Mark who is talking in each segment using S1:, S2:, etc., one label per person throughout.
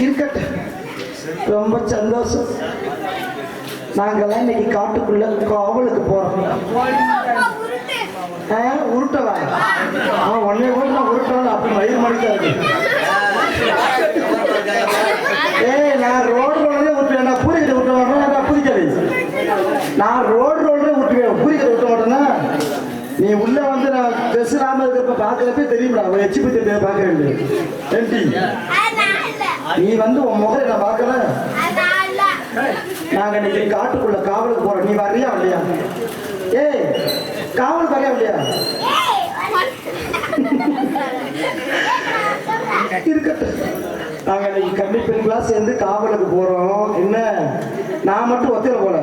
S1: இருக்கட்டும். ரொம்ப சந்தோஷம். நாங்கெல்லாம் இன்னைக்கு காட்டுக்குள்ள காவலுக்கு போறோம். ஆ, உருட்டவா? அவன் ஒன்னே கூட நான் உருட்டாலும் அப்படி மயிர் மடிக்காது. ஏய் நான் ரோடு ரோடே விட்டுவேன் நான் பூரிக்கிட்ட விட்டு மாட்டேன்? நான் புதிக்கலை நான் ரோடு ரோடே விட்டுவேன் பூரிக்கிட்ட விட்ட மாட்டேன்னா நீ உள்ள வந்து நான் ட்ரெஸ் இருக்கிறப்ப பாக்குறப்ப தெரியும்டா. அவன் எச்சி பத்தி பாக்குறேன் ஏன்டி நீ வந்து உன் முகரை நான் பார்க்கல நாங்க இன்னைக்கு காட்டுக்குள்ள காவலுக்கு போறோம். நீ வர்றியா இல்லையா? ஏய் காவலுக்கு வரையா இல்லையா? இருக்கட்டும். நாங்க இன்னைக்கு பெண்களா சேர்ந்து காவலுக்கு போறோம். என்ன? நான் மட்டும் ஒத்தையில போல.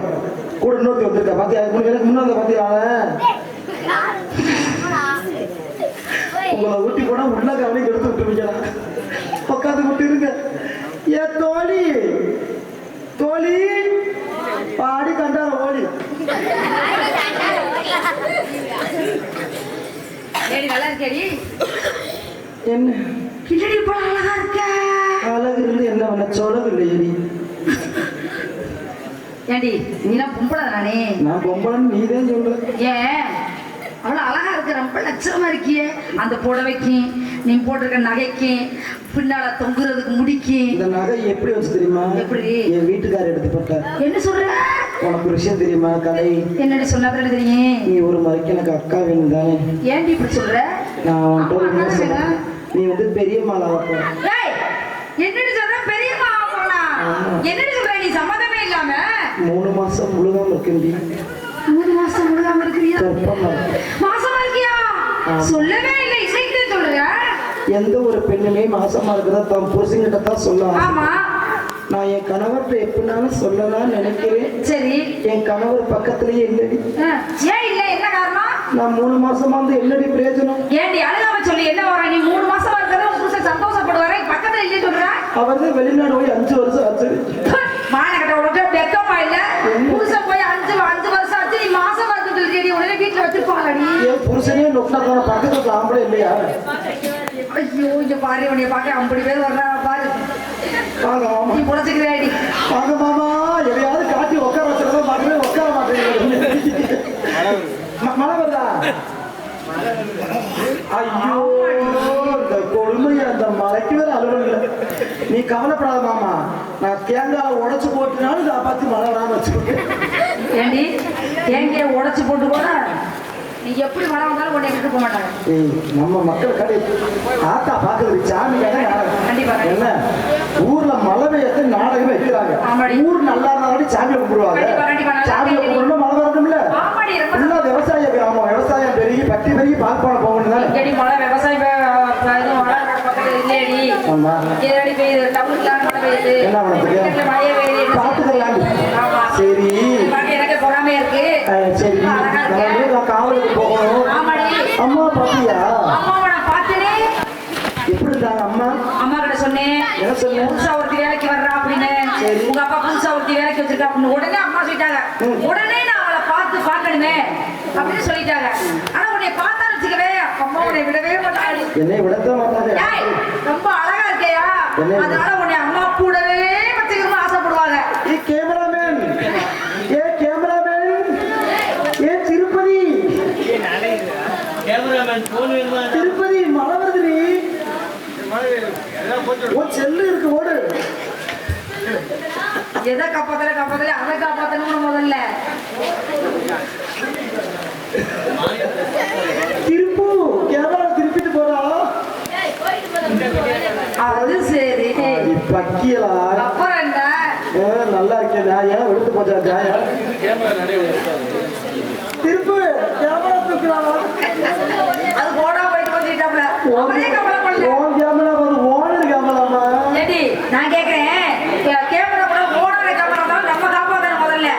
S1: கூட இன்னொருத்தி வந்திருக்கேன் பாத்தியா? எனக்கு முன்னாடி பாத்தியா உங்களை ஊட்டி போனா உள்ள கவனிக்கு எடுத்து விட்டுருவீங்களா? உட்காந்து தோழி. தோழி பாடி கண்டார ஓடி. என்ன?
S2: கிட்டடி போல அழகா இருக்க.
S1: அழகு இருந்து என்ன பண்ண சொலகு இல்லையடி
S2: ஏடி நீலாம் பொம்பளை தானே?
S1: நான் பொம்பளைன்னு நீதான் சொல்ற.
S2: ஏன்? அவ்வளவு அழகா இருக்க ரொம்ப லட்சணமா இருக்கியே. அந்த புடவைக்கு நீ போட்டிருக்க நகைக்கு பின்னால தொங்குறதுக்கு முடிக்கு.
S1: இந்த நகை எப்படி வச்சு தெரியுமா?
S2: எப்படி?
S1: என் வீட்டுக்காரர் எடுத்து போட்டார்.
S2: என்ன சொல்ற?
S1: உனக்கு ஒரு விஷயம் தெரியுமா கலை
S2: என்னடி சொன்னா தெரியும்.
S1: நீ ஒரு மறைக்கு எனக்கு அக்கா வேணும் தானே?
S2: ஏன்டி இப்படி சொல்ற?
S1: நான் உன்கிட்ட ஒரு சொல்றேன். நீ வந்து பெரிய மாலாவா போ
S2: ஏய், என்னடி சொல்ற? பெரியம்மா போனா
S1: ஆமா.
S2: என்னடி சொல்ற? நீ சம்மதமே இல்லாம.
S1: மூணு மாசம் முழுகாம இருக்கேன்டி.
S2: மூணு மாசம் முழுகாம இருக்கிறியா. மாசமா இருக்கியா. சொல்லவே இல்லை இசைக்கு சொல்லுங்க
S1: எந்த ஒரு பெண்ணுமே மாசமா இருக்கிறதா தான் புருஷங்கிட்ட தான் சொல்லுவாங்க
S2: ஆமா.
S1: நான் என் கணவர்கிட்ட எப்படினாலும் சொல்லலாம்னு நினைக்கிறேன்.
S2: சரி.
S1: என் கணவர் பக்கத்துலயே இல்லடி.
S2: ஏன் இல்ல? என்ன காரணம்?
S1: நான் மூணு மாசமா வந்து என்னடி பிரயோஜனம்?
S2: ஏண்டி அழுகாம சொல்லி என்ன வர நீ மூணு மாசமா இருக்கிறத புருஷன் சந்தோஷப்படுவாரே? பக்கத்துல இல்லையே சொல்ற?
S1: அவர் தான் வெளிநாடு போய் அஞ்சு வருஷம் ஆச்சு.
S2: மானகட்ட உனக்கு வெக்கமா இல்ல புருஷன் போய் அஞ்சு அஞ்சு வருஷம் ஆச்சு நீ மாசமா இருக்கு சொல்லி உடனே வீட்டுல வச்சிருப்பாங்கடி
S1: என் புருஷனே நொட்டா தானே பக்கத்துல ஆம்பளை இல்லையா
S2: பாரு உன்னைய பார்க்க ஐம்பது பேர் வர்றாங்க பாரு. நீ புடச்சுக்கிறாடி
S1: வாங்க மாமா. எதையாவது காட்டி உட்கார வச்சுறதா மாட்டேன் உட்கார மாட்டேங்குது. ம- மழை வருதா? ஐயோ இந்த கொடுமை அந்த மலைக்கு வேற நீ கவலைப்படாத மாமா. நான் தேங்காய் உடைச்சு போட்டுனாலும் காப்பாத்தி மழை வராம வச்சுக்கோங்க.
S2: ஏண்டி? தேங்காய உடைச்சு போட்டு போனா நீ எப்படி மழை வந்தாலும் விட்டு போக மாட்டாங்க.
S1: ஏய், நம்ம மக்கள் கடை ஆத்தா பாக்குறது சாமி
S2: கண்டிப்பா.
S1: என்ன? ஊர்ல மழை பெய்யறது நாடகம் வைக்கிறாங்க. ஊர் நல்லா இருந்தாலும் சாமியை கும்பிடுவாங்க. சாமியை. கும்பிடணும் மழை வரணும்ல ஃபுல்லா விவசாய கிராமம். விவசாயம் பெருகி பட்டி பெருகி பால் பாட போகணும் தானே
S2: மழை விவசாயம் இல்லையடி.
S1: ஆமா.
S2: ஏடி பெய்யுது டவுன்ல மழை பெய்யுது.
S1: என்ன பண்ணுறதுக்கு?
S2: வீட்டுல மழையே பெய்யுது என்ன
S1: பார்த்துக்கலாம்
S2: ஆமா.
S1: சரி
S2: பாக்க எனக்கு பொறாமையா இருக்கு
S1: அஹ், சரி
S2: அழகா
S1: நம்ம
S2: இருக்கு.
S1: வந்து நான் காவலுக்கு போகணும்
S2: ஆமாடி
S1: அம்மா பாத்தியா
S2: அம்மாவை நான் பார்த்தேனே
S1: எப்படி இருந்தாங்க அம்மா
S2: அம்மா கிட்ட சொன்னேன்
S1: என்ன சொன்னேன்
S2: புதுசா ஒருத்தி வேலைக்கு வர்றா அப்படின்னு
S1: சரி.
S2: உங்க அப்பா புதுசா ஒருத்தி வேலைக்கு வச்சிருக்கா அப்படின்னு உடனே அம்மா சொல்லிட்டாங்க. உடனே நான் அவளை பார்த்து பார்க்கணுமே அப்படின்னு சொல்லிட்டாங்க ஆனா உன்னை பார்த்தா வச்சுக்கவே அம்மா உன்னை விடவே மாட்டாங்க
S1: என்னை விடத்தான் மாட்டாங்க
S2: ரொம்ப அழகா இருக்கையா? அதனால எதை காப்பாத்தல காப்பாத்தல அதை காப்பாத்தணும் முதல்ல.
S1: திருப்பு. கேமரா திருப்பிட்டு போறா
S2: அது சரி.
S1: பக்கியலா
S2: அப்புறம் என்ன?
S1: ஏ, நல்லா இருக்கே நியாயம் எடுத்து போச்சா திருப்பு. கேமரா தூக்குறாளா?
S2: அது போடா போயிட்டு வந்துட்டாப்ல அவரே கவலை பண்ணல
S1: ஓன் கேமரா வந்து ஓனர் கேமராமா
S2: ஏடி நான் கேக்குறேன் கே- கேமரா கூட ஓடுற கேமரா தான் நம்ம காப்பாத்தணும் முதல்ல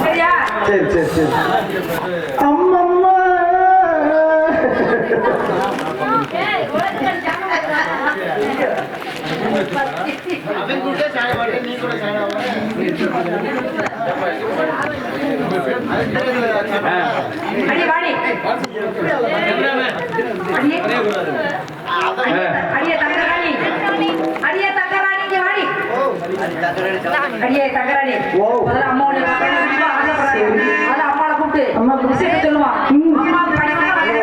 S2: சரியா
S1: சரி சரி சரி அம்மம்மா
S3: அவன் கூட சாய மாட்டேன் நீ கூட சாய
S2: அடி வாடி
S3: கேமராமேன்
S4: அடியே அடியே தங்கராணி அடியே தங்கராணி இங்க வாடி அடியே தங்கராணி
S1: ஓ.
S4: முதல்ல அம்மா உன்னை பார்க்கணும் ரொம்ப அம்மாவை கூப்பிட்டு
S1: அம்மா
S4: சொல்லுவான் அம்மா படிக்க அப்படி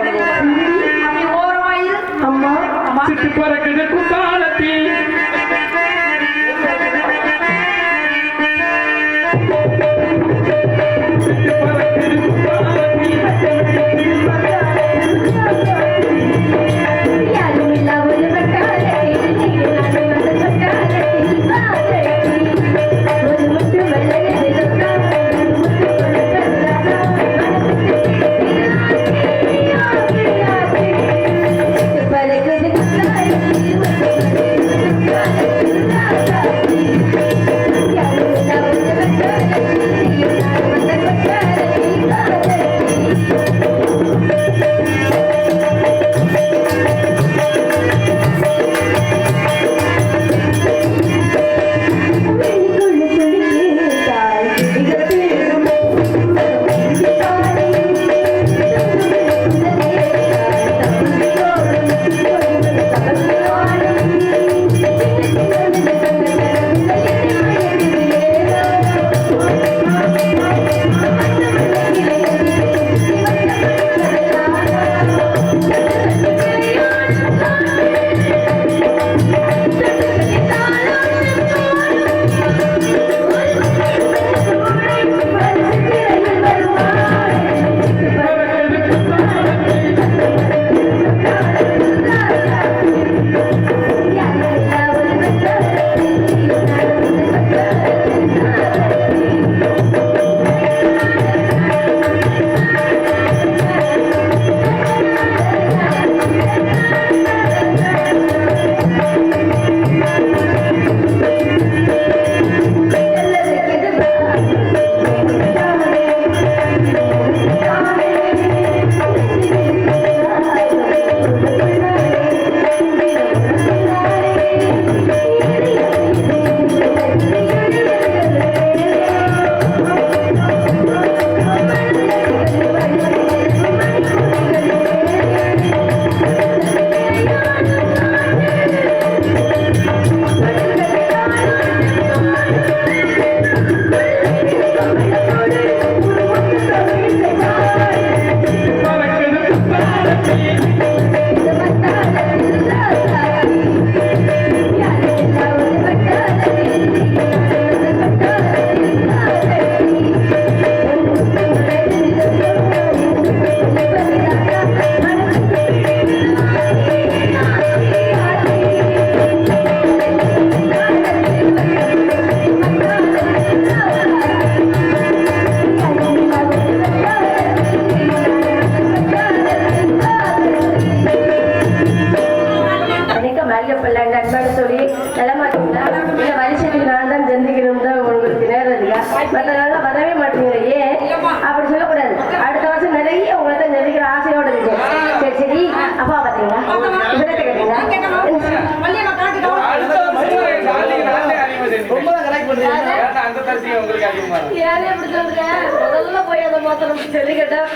S5: தரிசி உங்களுக்கு அதிகமா
S2: ஏன் இப்படி சொல்றீங்க முதல்ல போய் அந்த மோத்திரம் சொல்லிக்கிட்டேன்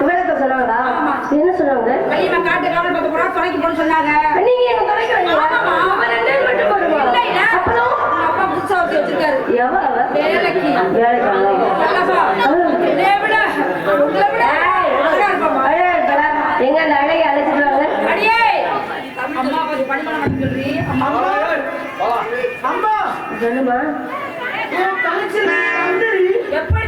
S2: விடத்தை சொன்னாங்களா என்ன சொன்னாங்க
S4: கையில காட்டு காவல் போறா போன்னு சொன்னாங்க.
S2: நீங்க எங்க
S4: வச்சிருக்காரு.
S2: எவ
S4: வேலைக்கு.
S2: எங்க அந்த அழகை
S4: அடியே. அம்மா கொஞ்சம் பண்ணி சொல்றீ அம்மா.
S1: அம்மா
S2: சொல்லுமா
S1: என்
S4: எப்படி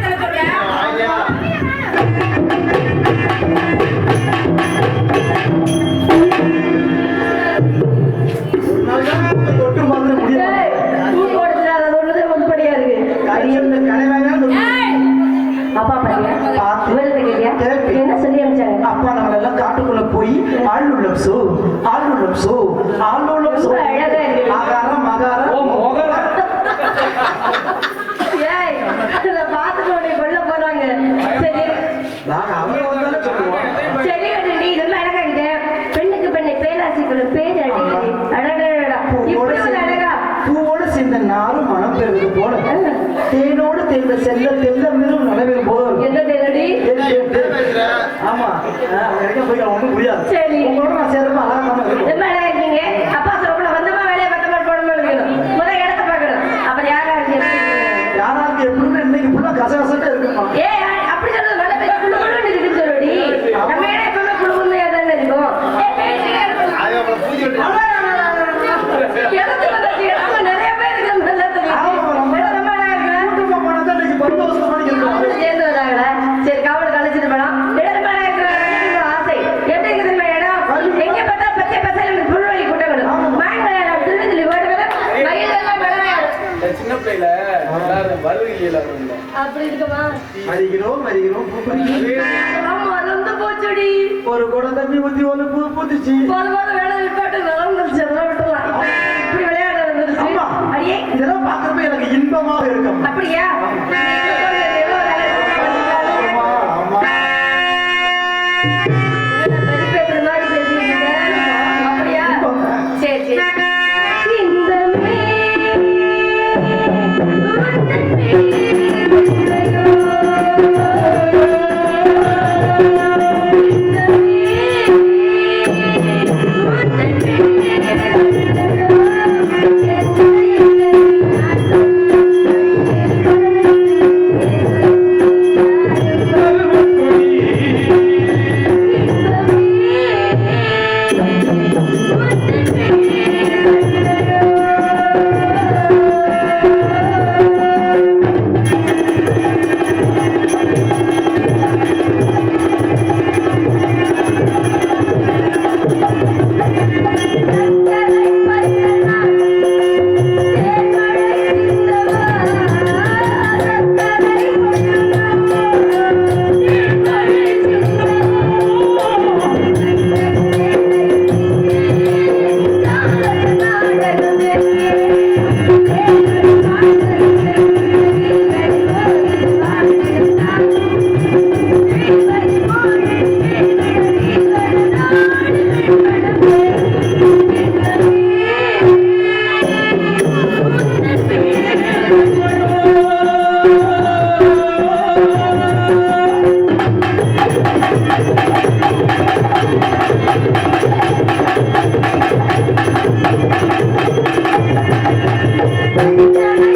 S1: சேர்ந்த நாளும் மனம் பெறுவது போல. தேனோடு தேர்ந்த செல்ல தெல்லமிரும் நலவில் போதும்
S3: என்ன தேனடி?
S1: ஆமா. எனக்கு போய் அவனுக்கு புரியாது.
S4: சரி.
S1: உங்களோட நான் சேரமா
S4: அழகாம என்ன இருக்கீங்க. அப்ப தெரியல அப்படி இருக்குமா?
S1: மறிக்கிறோம் மறிக்கிறோம்
S4: மறந்து போச்சடி.
S1: ஒரு குடம் தம்பி ஊத்தி ஒண்ணு பூ பூத்துச்சு.
S4: பரவாயில்ல வேலை விட்டாட்டு வளர்ந்துருச்சு அதெல்லாம் விட்டுலாம். இப்படி விளையாட வந்துருச்சு. அடியே.
S1: இதெல்லாம் பாக்குறப்ப எனக்கு இன்பமாக இருக்கும்.
S4: அப்படியா?